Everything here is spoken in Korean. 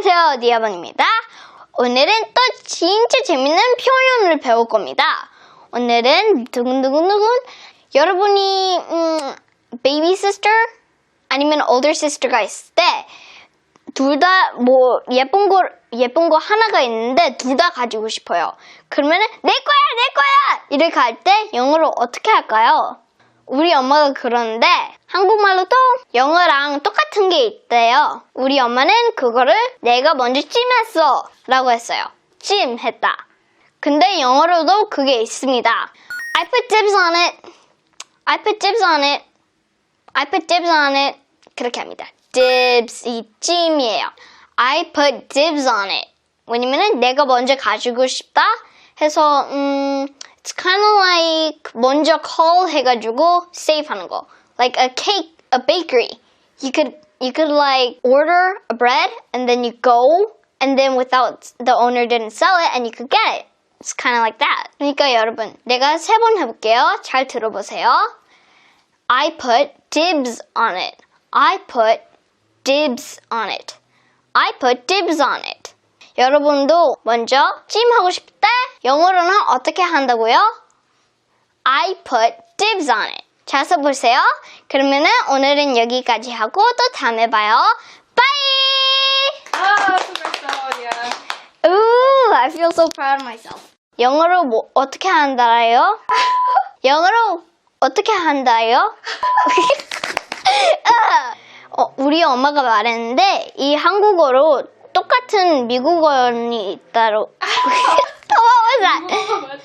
안녕하세요. 디아방입니다. 오늘은 또 진짜 재밌는 표현을 배울 겁니다. 오늘은 두근두근두근 여러분이 음, baby sister 아니면 older sister가 있을 때 둘 다 뭐 예쁜 거 예쁜 거 하나가 있는데 둘 다 가지고 싶어요. 그러면은 내 거야 내 거야 이렇게 할 때 영어로 어떻게 할까요? 우리 엄마가 그러는데 한국말로도 영어랑 똑같은 게 있대요. 우리 엄마는 그거를 내가 먼저 찜했어 라고 했어요. 찜했다. 근데 영어로도 그게 있습니다. I put dibs on it. I put dibs on it. I put dibs on it. 그렇게 합니다. dibs 이 찜이에요. I put dibs on it. 왜냐면은 내가 먼저 가지고 싶다 해서 음 it's kind of like 먼저 call 해가지고 save 하는 거. Like a cake, a bakery. You could you could like order a bread and then you go and then without the owner didn't sell it and you could get it. It's kind of like that. 그러니까 여러분 내가 세 번 해볼게요. 잘 들어보세요. I put dibs on it. I put dibs on it. I put dibs on it. 여러분도 먼저 찜하고 싶을 때 영어로는 어떻게 한다고요? I put dibs on it. 잘 써보세요. 그러면은 오늘은 여기까지 하고 또 다음에 봐요. 바이! 아, 수고했어. Ooh, I feel so proud of myself. 영어로 뭐 어떻게 한다요? 영어로 어떻게 한다요? 아, 어, 우리 엄마가 말했는데 이 한국어로 똑같은 미국어이 있다로. that?